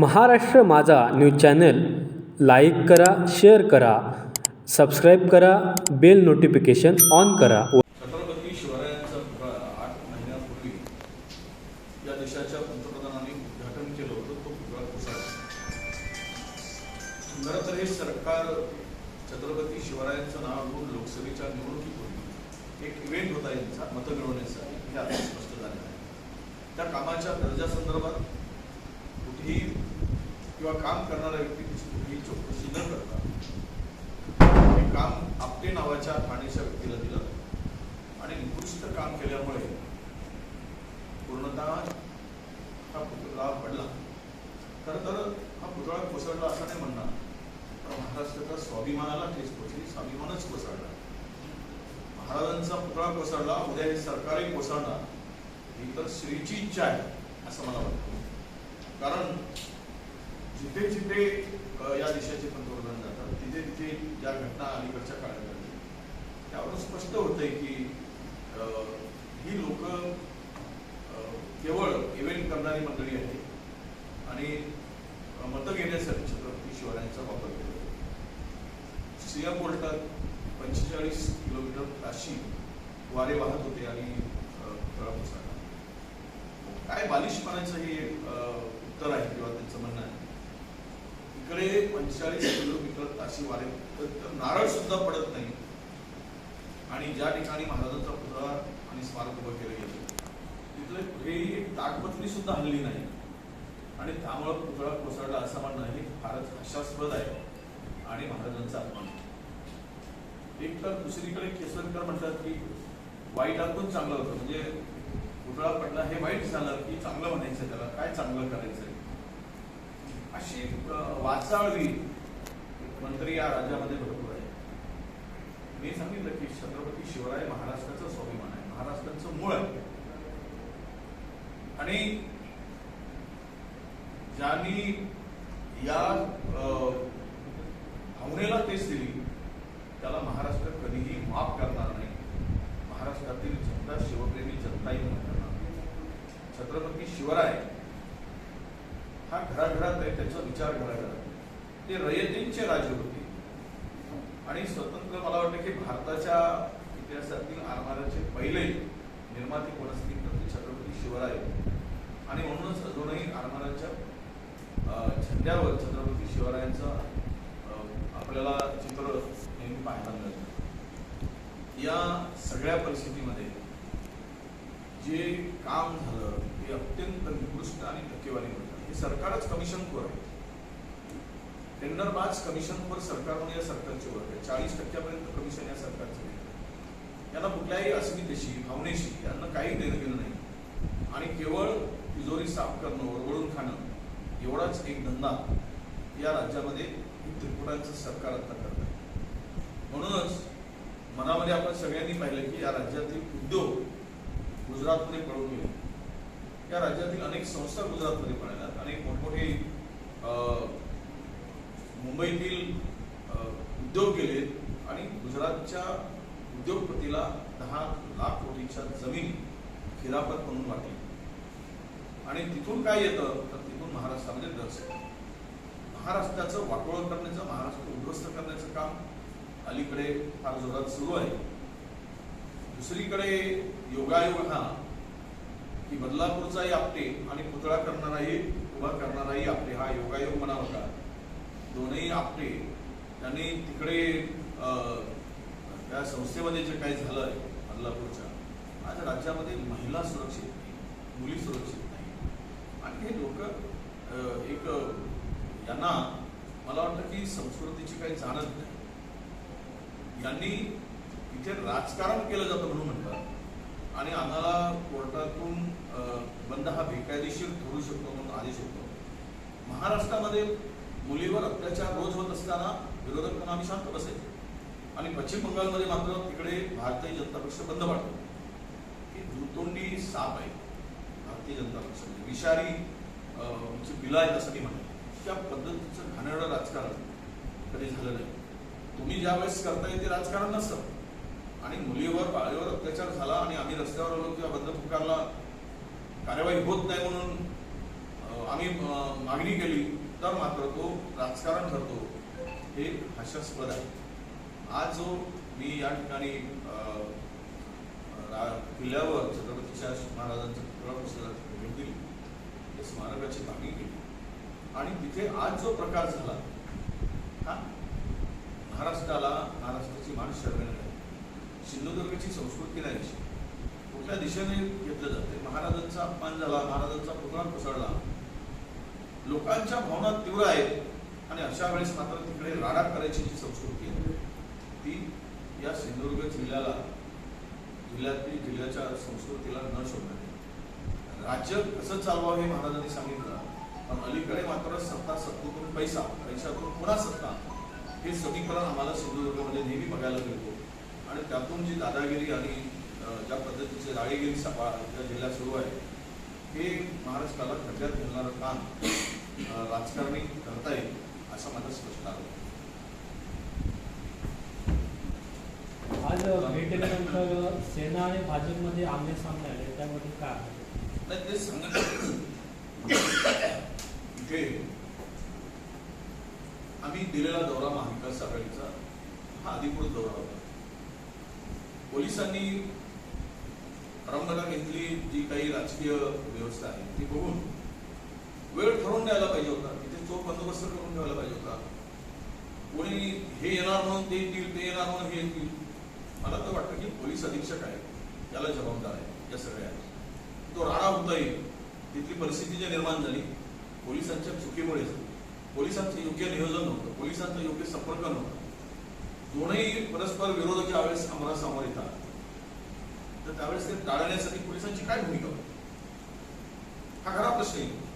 Maharashtra Majha news channel like करा share करा subscribe करा बेल नोटिफिकेशन ऑन करा. छत्रपती शिवरायांचा पुतळा आठ महिन्यापूर्वी या देशाच्या पंतप्रधानांनी उद्घाटन केलं होतं. तो पुतळा कोसळला खरं तर हे सरकार छत्रपती शिवरायांचं नाव घेऊन लोकसभेच्या निवडणुकीपूर्वी एक इव्हेंट होता यांचा मतं मिळवण्याचा हे आता स्पष्ट झालेलं आहे. त्या कामाच्या दर्जासंदर्भात कुठेही किंवा काम करणाऱ्या व्यक्तीची चौकशी न करता हे काम आपटे नावाच्या ठाण्याच्या व्यक्तीला दिलं आणि निकृष्ट काम केल्यामुळे पूर्णतः हा पुतळा पडला. खर तर हा पुतळा कोसळला असं नाही म्हणणार. तर महाराष्ट्राच्या स्वाभिमानाला ठेस पोचली स्वाभिमानच कोसळला महाराजांचा पुतळा कोसळला उद्या हे सरकारही कोसळणार. ही तर श्रीची इच्छा आहे असं मला वाटतं. कारण जिथे जिथे या देशाचे पंतप्रधान जातात तिथे तिथे ज्या घटना अलीकडच्या काळात घडल्या त्यावरून स्पष्ट होतंय की ही लोक केवळ इव्हेंट करणारी मंडळी आहे आणि मतं घेण्यासाठी छत्रपती शिवरायांचा वापर केला सिंह कोर्टात पंचेचाळीस किलोमीटर ताशी वारे वाहत होते आणि काय बालिशपणाचं हे उत्तर आहे किंवा त्यांचं म्हणणं आहे? इकडे पंचेचाळीस किलोमीटर ताशी वारे तर नारळ सुद्धा पडत नाही. आणि ज्या ठिकाणी महाराजांचा पुतळा आणि स्मारक उभं केलं गेलं तिथले कुठेही ताकपत्री सुद्धा हल्ली नाही. आणि त्यामुळं पुतळा कोसळला असं म्हणणं हे फारच हास्यास्पद आहे आणि महाराजांचा अपमान. एक तर दुसरीकडे केसरकर म्हणतात की वाईट वाईटातून चांगलं होतं. म्हणजे पुतळा पडला हे वाईट झालं की चांगलं म्हणायचं त्याला काय चांगलं करायचं अशी वाचाळवी मंत्री या राज्यामध्ये भरपूर आहे मी सांगितलं की छत्रपती शिवराय महाराष्ट्राचा स्वाभिमान आहे महाराष्ट्राचं मूळ आहे. आणि ज्यांनी या अं, भावनेला तेच दिली त्याला महाराष्ट्र कधीही माफ करणार नाही. महाराष्ट्रातील जनता शिवप्रेमी जनताही माफ करणार छत्रपती शिवराय हा घराघरात आहे त्याचा विचार घराघरात. ते रयतींचे राजे होते. आणि स्वतंत्र मला वाटतं की भारताच्या इतिहासातील आरमाराचे पहिले निर्माते कोण असतील तर ते छत्रपती शिवराय. आणि म्हणूनच अजूनही आरमाराच्या छंद्यावर झेंड्यावर छत्रपती शिवरायांचं आपल्याला चित्र नेहमी पाहायला मिळतं. या सगळ्या परिस्थितीमध्ये जे काम झालं ते अत्यंत निकृष्ट आणि टक्केवारी म्हणतात हे सरकारच कमिशनखोर आहे. टेंडरबाज कमिशनखोर सरकार म्हणून या सरकारचे वर्ग आहे. चाळीस टक्क्यापर्यंत कमिशन या सरकारचं त्यांना कुठल्याही अस्मितेशी भावनेशी यांना काही देणं गेलं नाही. आणि केवळ तिजोरी साफ करणं ओरबळून खाणं एवढाच एक धंदा या राज्यामध्ये त्रिपुटांचं सरकार आता करत आहे. म्हणूनच मनामध्ये आपण सगळ्यांनी पाहिलं की या राज्यातील उद्योग गुजरातमध्ये पळून गेले. या राज्यातील अनेक संस्था गुजरातमध्ये पळाल्यात. अनेक मोठमोठे मुंबईतील उद्योग गेले आणि गुजरातच्या उद्योगपतीला दहा लाख कोटीच्या जमीन खिरापत म्हणून वाटली. आणि तिथून काय येतं? तर तिथून महाराष्ट्रामध्ये ड्रग्स महाराष्ट्राचं वाटोळ करण्याचं महाराष्ट्र उद्ध्वस्त करण्याचं काम अलीकडे फार जोरात सुरू आहे. दुसरीकडे योगायोग हा की बदलापूरचाही आपटे आणि पुतळा करणाराही उभा करणाराही आपटे हा योगायोग म्हणावा का? दोनही आपटे त्यांनी तिकडे त्या संस्थेमध्ये जे काही झालं आहे बदलापूरच्या आज राज्यामध्ये महिला सुरक्षित नाही मुली सुरक्षित नाही. आणि हे लोक एक यांना मला वाटतं की संस्कृतीची काही जाणत नाही. यांनी जे राजकारण केलं जातं म्हणून म्हणतात आणि आम्हाला कोर्टातून बंद हा बेकायदेशीर ठरू शकतो म्हणून आदेश होतो. महाराष्ट्रामध्ये मुलीवर अत्याचार रोज होत असताना विरोधक म्हणून आम्ही शांत बसायचो. आणि पश्चिम बंगालमध्ये मात्र तिकडे भारतीय जनता पक्ष बंद पाडतो. ही दुतोंडी साप आहे भारतीय जनता पक्ष. म्हणजे विषारी अं, बिलं आहेत असं मी म्हणतो त्या पद्धतीचं घाणेरडं राजकारण कधी झालं नाही. तुम्ही ज्या वेळेस करताय ते राजकारण नसतं. आणि मुलीवर बाळेवर अत्याचार झाला आणि आम्ही रस्त्यावर आलो किंवा बंद पुकारला कार्यवाही होत नाही म्हणून आम्ही मागणी केली. तर मात्र तो राजकारण ठरतो हे हास्यास्पद आहे. आज जो मी या ठिकाणी रा- किल्ल्यावर छत्रपती शिवाजी महाराजांचं पुतळा पुस्तकात भेट दिली त्या स्मारकाची मागणी केली. आणि तिथे आज जो प्रकार झाला हा महाराष्ट्राला महाराष्ट्राची मान शरण सिंधुदुर्गची संस्कृती राहायची कुठल्या दिशेने घेतलं जाते? महाराजांचा अपमान झाला महाराजांचा पुतळा कोसळला. लोकांच्या भावना तीव्र आहेत आणि अशा वेळेस मात्र तिकडे राडा करायची जी संस्कृती आहे ती या सिंधुदुर्ग जिल्ह्याला जिल्ह्यातील जिल्ह्याच्या संस्कृतीला न शोभणार राज्य कसं चालवावं हे महाराजांनी सांगितलं. पण अलीकडे मात्र सत्ता सत्तेतून पैसा पैशातून पुन्हा सत्ता हे समीकरण आम्हाला सिंधुदुर्गमध्ये नेहमी बघायला मिळतो. आणि त्यातून जी दादागिरी आणि ज्या पद्धतीचे राळेगिरी सभा या जिल्ह्यात सुरू आहे हे महाराष्ट्राला खड्ड्यात घालणारं काम राजकारणी करतायत असं माझं स्पष्ट आहे आज भेटल्यानंतर सेना आणि भाजपमध्ये आमने सामने आले त्यामध्ये काय? नाही ते सांगत इथे आम्ही दिलेला दौरा महाविकास आघाडीचा हा अधिकृत दौरा होता पोलिसांनी परंपरा घेतली जी काही राजकीय व्यवस्था आहे ती बघून वेळ ठरवून द्यायला पाहिजे होता. तिथे चोख बंदोबस्त करून ठेवायला पाहिजे होता. कोणी हे येणार म्हणून ते येतील ते येणार म्हणून हे येतील. मला तर वाटतं की पोलीस अधीक्षक आहे याला जबाबदार आहे या सगळ्या. तो राडा होता येईल तिथली परिस्थिती जी निर्माण झाली पोलिसांच्या चुकीमुळे झाली पोलिसांचं योग्य नियोजन नव्हतं. पोलिसांचा योग्य संपर्क नव्हता. दोनही परस्पर विरोधक ज्यावेळेस समोरासमोर येतात. तर त्यावेळेस ते टाळण्यासाठी पोलिसांची काय भूमिका हा खरा प्रश्न आहे.